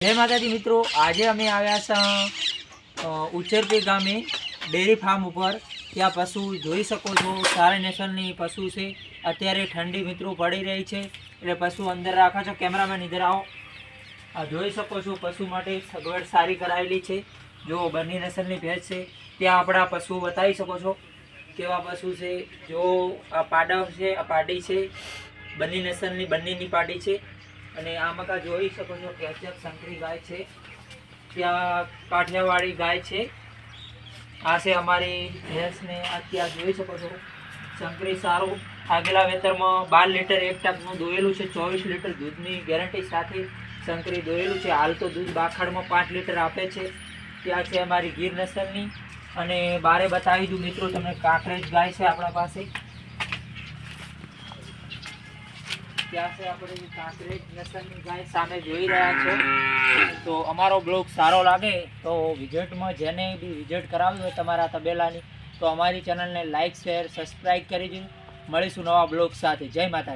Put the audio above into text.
જય માતાજી મિત્રો, આજે અમે આવ્યા છે ઉચ્ચરપી ગામે ડેરી ફાર્મ ઉપર. ત્યાં પશુ જોઈ શકો છો, સારા નેશનની પશુ છે. અત્યારે ઠંડી મિત્રો પડી રહી છે, એટલે પશુ અંદર રાખો છો, કેમેરામેન ઇધર આવો. આ જોઈ શકો છો, પશુ માટે સગવડ સારી કરાવેલી છે. જો બંને નેશનની ભેજ છે, ત્યાં આપણા પશુ બતાવી શકો છો કેવા પશુ છે. જો આ પાડવ છે, આ પાડી છે, બંને નેશનની બંનેની પાડી છે. અને આમાં કા જોઈ શકો છો કેચઅપ સંકરી ગાય છે, ત્યાં કાઠિયાવાડી ગાય છે. આ છે અમારી ભેંસને આ ત્યાં જોઈ શકો છો. સંકરી સારું આગેલા વેતરમાં બાર લીટર એક ટકનું દોયેલું છે, ચોવીસ લીટર દૂધની ગેરંટી સાથે સંકરી દોયેલું છે. હાલ તો દૂધ બાખડમાં પાંચ લીટર આપે છે. ત્યાં છે અમારી ગીર નસલની અને બારે બતાવી દઉં મિત્રો, તમને કાંકરેજ ગાય છે આપણા પાસે. ત્યાં આપણે કાંકરેજ નસલની ગાય સામે જોઈ રહ્યા છો. તો અમારો બ્લોગ સારો લાગે તો વિઝિટમાં જેને બી વિઝિટ કરાવ્યું હોય તમારા તબેલાની, તો અમારી ચેનલને લાઇક શેર, સબસ્ક્રાઈબ કરી દીધું મળીશું નવા બ્લોગ સાથે. જય માતા